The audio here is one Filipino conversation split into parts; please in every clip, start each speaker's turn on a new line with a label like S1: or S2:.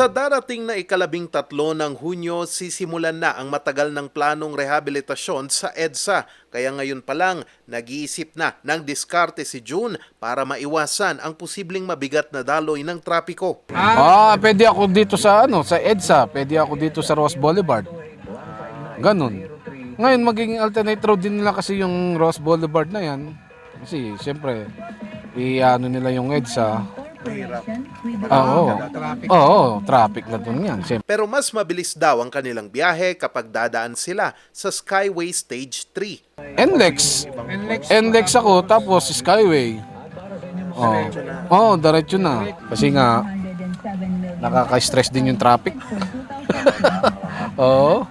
S1: Sa darating na ikalabing tatlo ng Hunyo, sisimulan na ang matagal ng planong rehabilitasyon sa EDSA. Kaya ngayon pa lang, nag-iisip na ng diskarte si June para maiwasan ang posibleng mabigat na daloy ng trapiko.
S2: Ah, pwede ako dito sa ano, sa EDSA, pwede ako dito sa Ross Boulevard. Ganon. Ngayon magiging alternate road din nila kasi yung Ross Boulevard na yan. Kasi siyempre, i-ano nila yung EDSA. Ah, oo. Oo, traffic na dun yan. Siyempre.
S1: Pero mas mabilis daw ang kanilang biyahe kapag dadaan sila sa Skyway Stage 3.
S2: NLEX. NLEX ako, tapos Skyway. Oo, oh, diretso na. Kasi nga, nakaka-stress din yung traffic. Oo.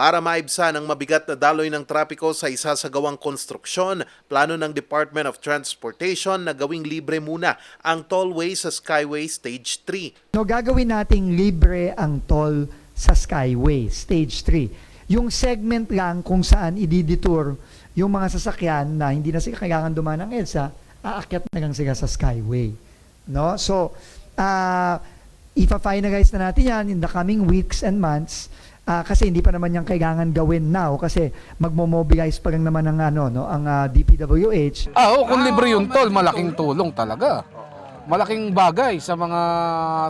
S1: Para maibsan ang mabigat na daloy ng trapiko sa isasagawang konstruksyon, plano ng Department of Transportation na gawing libre muna ang tollway sa Skyway Stage 3.
S3: No, gagawin nating libre ang toll sa Skyway, Stage 3. Yung segment lang kung saan ididetour yung mga sasakyan na hindi na sila kailangan dumaan ng EDSA, aakyat na lang sila sa Skyway. No? So, uh, ipa-finalize na natin yan in the coming weeks and months Ah, kasi hindi pa naman yung kailangan gawin now kasi magmo-mobilize pa lang naman ang ano no ang ah, DPWH
S2: Ah, oo, kung libre yung toll, malaking tulong talaga. Malaking bagay sa mga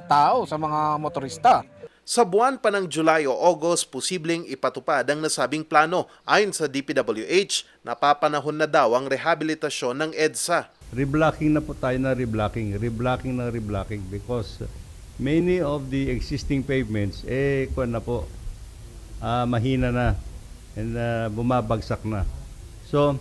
S2: tao, sa mga motorista.
S1: Sa buwan pa ng July o August, posibleng ipatupad ang nasabing plano. Ayon sa DPWH, napapanahon na daw ang rehabilitasyon ng EDSA.
S4: reblocking na po tayo na reblocking, reblocking na reblocking because many of the existing pavements, eh, kuwan na po, ah, mahina na and ah, bumabagsak na. So,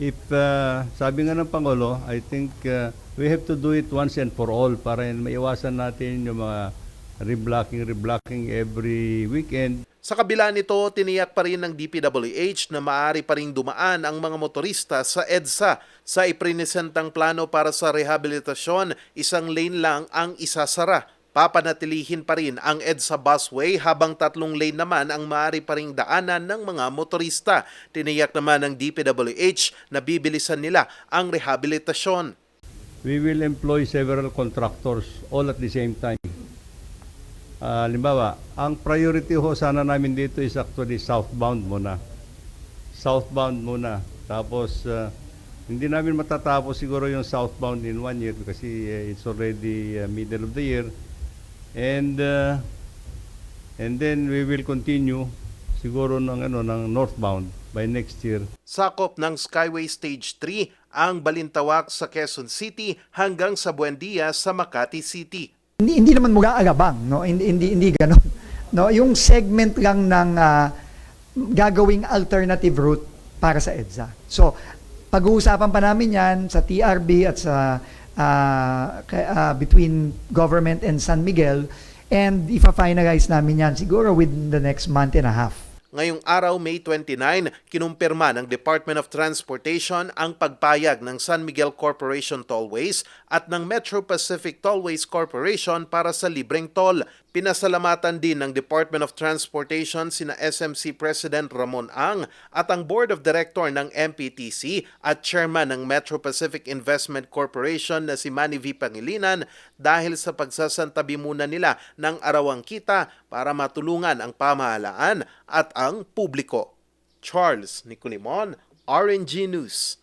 S4: if, ah, sabi nga ng Pangulo, I think ah, we have to do it once and for all para maiwasan natin yung mga reblocking, reblocking every weekend.
S1: Sa kabila nito, tiniyak pa rin ng DPWH na maaari pa rin dumaan ang mga motorista sa EDSA. Sa iprinesentang plano para sa rehabilitasyon, isang lane lang ang isasara. Papanatilihin pa rin ang EDSA busway habang tatlong lane naman ang maaari pa ring daanan ng mga motorista. Tiniyak naman ng DPWH na bibilisan nila ang rehabilitasyon.
S4: we will employ several contractors all at the same time. Ah, limbawa, ang priority ho sana namin dito is actually southbound muna. Southbound muna. Tapos, ah, hindi namin matatapos siguro yung southbound in one year kasi eh, it's already ah, middle of the year. And, ah, and then we will continue siguro ng, ano, ng northbound by next year.
S1: Sakop ng Skyway Stage 3 ang Balintawak sa Quezon City hanggang sa Buendia sa Makati City.
S3: hindi, hindi naman mula alabang no hindi hindi, hindi ganun no yung segment lang ng ah, gagawing alternative route para sa EDSA so pag-uusapan pa namin yan sa TRB at sa kay- ah, between government and San Miguel and ifa-finalize namin yan siguro within the next month and a half
S1: Ngayong araw, May 29, kinumpirma ng Department of Transportation ang pagpayag ng San Miguel Corporation Tollways at ng Metro Pacific Tollways Corporation para sa libreng toll. Pinasalamatan din ng Department of Transportation sina SMC President Ramon Ang at ang Board of Director ng MPTC at Chairman ng Metro Pacific Investment Corporation na si Manny V. Pangilinan dahil sa pagsasantabi muna nila ng arawang kita para matulungan ang pamahalaan at ang publiko. Charles Nicolimon, RNG News.